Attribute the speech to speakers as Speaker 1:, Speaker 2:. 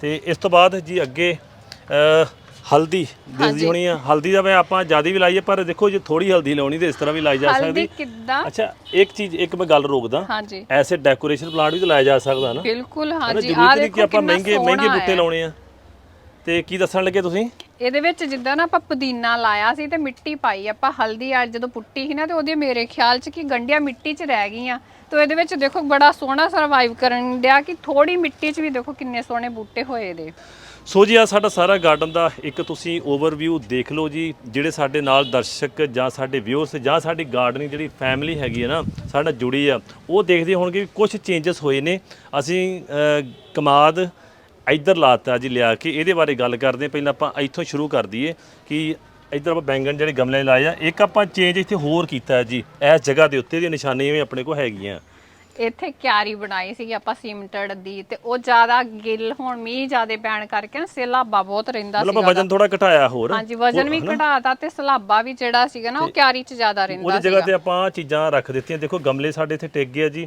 Speaker 1: ਤੇ ਇਸ ਤੋਂ ਬਾਅਦ ਜੀ ਅੱਗੇ ਅ, ਹਲਦੀ ਦਿਸਦੀ ਹੋਣੀ ਆ। ਹਲਦੀ ਦਾ ਮੈਂ ਆਪਾਂ ਜ਼ਿਆਦਾ ਵੀ ਲਾਈ ਹੈ ਪਰ ਦੇਖੋ ਜੇ ਥੋੜੀ ਹਲਦੀ ਲਾਉਣੀ ਤੇ ਇਸ ਤਰ੍ਹਾਂ ਵੀ ਲਾਈ ਜਾ
Speaker 2: ਹਲਦੀ
Speaker 1: ਸਕਦੀ
Speaker 2: ਕਿੱਦਾਂ?
Speaker 1: ਅੱਛਾ ਇੱਕ ਚੀਜ਼ ਇੱਕ ਮੈਂ ਗੱਲ ਰੋਕਦਾ।
Speaker 2: ਹਾਂਜੀ।
Speaker 1: ਐਸੇ ਡੈਕੋਰੇਸ਼ਨ ਪਲਾਂਟ ਵੀ ਤਾਂ ਲਾਇਆ ਜਾ ਸਕਦਾ ਨਾ।
Speaker 2: ਬਿਲਕੁਲ
Speaker 1: ਹਨਾ
Speaker 2: ਹਾਂਜੀ।
Speaker 1: ਜ਼ਰੂਰੀ
Speaker 2: ਆ
Speaker 1: ਨਹੀਂ ਕਿ
Speaker 2: ਦੇਖੋ
Speaker 1: ਆਪਾਂ
Speaker 2: ਕਿੰਨਾ
Speaker 1: ਮਹਿੰਗੇ ਮਹਿੰਗੇ
Speaker 2: ਸੋਹਣਾ
Speaker 1: ਬੂਟੇ
Speaker 2: ਹੈ।
Speaker 1: ਲਾਉਣੇ ਆ। ਤੇ ਕੀ ਦੱਸਣ ਲੱਗੇ ਤੁਸੀਂ?
Speaker 2: ਇਹਦੇ ਵਿੱਚ ਜਿੱਦਾਂ ਨਾ ਆਪਾਂ ਪੁਦੀਨਾ ਲਾਇਆ ਸੀ ਤੇ ਮਿੱਟੀ ਪਾਈ ਆਪਾਂ ਹਲਦੀ ਆ ਜਦੋਂ ਪੁੱਟੀ ਸੀ ਨਾ ਤੇ ਉਹਦੇ ਮੇਰੇ ਖਿਆਲ 'ਚ ਕਿ ਗੰਢੀਆਂ ਮਿੱਟੀ 'ਚ ਰਹਿ ਗਈਆਂ। ਤੇ ਇਹਦੇ ਵਿੱਚ ਦੇਖੋ ਬੜਾ ਸੋਹਣਾ ਸਰਵਾਈਵ ਕਰਨ ਡਿਆ ਕਿ ਥੋੜੀ ਮਿੱਟੀ 'ਚ ਵੀ ਦੇਖੋ ਕਿੰਨੇ ਸੋਹਣੇ ਬੂਟੇ ਹੋਏ ਦੇ
Speaker 1: ਸੋ ਜੀ ਆ ਸਾਡਾ ਸਾਰਾ ਗਾਰਡਨ ਦਾ ਇੱਕ ਤੁਸੀਂ ਓਵਰਵਿਊ ਦੇਖ ਲਓ ਜੀ ਜਿਹੜੇ ਸਾਡੇ ਨਾਲ ਦਰਸ਼ਕ ਜਾਂ ਸਾਡੇ ਵਿਊਅਰਸ ਜਾਂ ਸਾਡੀ ਗਾਰਡਨਿੰਗ ਜਿਹੜੀ ਫੈਮਿਲੀ ਹੈਗੀ ਹੈ ਨਾ ਸਾਡੇ ਜੁੜੀ ਆ ਉਹ ਦੇਖਦੇ ਹੋਣਗੇ ਕੁਝ ਚੇਂਜਸ ਹੋਏ ਨੇ। ਅਸੀਂ ਕਮਾਦ ਇੱਧਰ ਲਾਤਾ ਜੀ ਲਿਆ ਕੇ ਇਹਦੇ ਬਾਰੇ ਗੱਲ ਕਰਦੇ ਹਾਂ। ਪਹਿਲਾਂ ਆਪਾਂ ਇੱਥੋਂ ਸ਼ੁਰੂ ਕਰ ਦਈਏ ਕਿ ਇੱਧਰ ਆਪਾਂ ਬੈਂਗਣ ਜਿਹੜੇ ਗਮਲੇ ਲਾਏ ਆ ਇੱਕ ਆਪਾਂ ਚੇਂਜ ਇੱਥੇ ਹੋਰ ਕੀਤਾ ਹੈ ਜੀ ਇਸ ਜਗ੍ਹਾ ਦੇ ਉੱਤੇ ਦੀਆਂ ਨਿਸ਼ਾਨੀਆਂ ਵੀ ਆਪਣੇ ਕੋਲ ਹੈਗੀਆਂ।
Speaker 2: ਇੱਥੇ ਕਿਆਰੀ ਬਣਾਈ ਸੀਗੀ ਆਪਾਂ ਸੀਮਟਡ ਦੀ ਤੇ ਉਹ ਜ਼ਿਆਦਾ ਗਿੱਲ ਹੁਣ ਮੀਂਹ ਜ਼ਿਆਦਾ ਪੈਣ ਕਰਕੇ ਨਾ ਸੇਲਾਬਾ ਬਹੁਤ ਰਹਿੰਦਾ
Speaker 1: ਮਤਲਬ
Speaker 2: ਸੀਗਾ
Speaker 1: ਵਜਨ ਥੋੜਾ ਘਟਾਇਆ ਹੋਰ।
Speaker 2: ਹਾਂਜੀ ਵਜ਼ਨ ਵੀ ਘਟਾਤਾ ਤੇ ਸਲਾਬਾ ਵੀ ਜਿਹੜਾ ਸੀਗਾ ਨਾ ਉਹ ਕਿਆਰੀ 'ਚ ਜ਼ਿਆਦਾ ਰਹਿੰਦਾ
Speaker 1: ਉਹਦੀ ਜਗ੍ਹਾ ਤੇ ਆਪਾਂ ਚੀਜ਼ਾਂ ਰੱਖ ਦਿੱਤੀਆਂ। ਦੇਖੋ ਗਮਲੇ ਸਾਡੇ ਇੱਥੇ ਟਿਕ ਗਏ ਆ ਜੀ।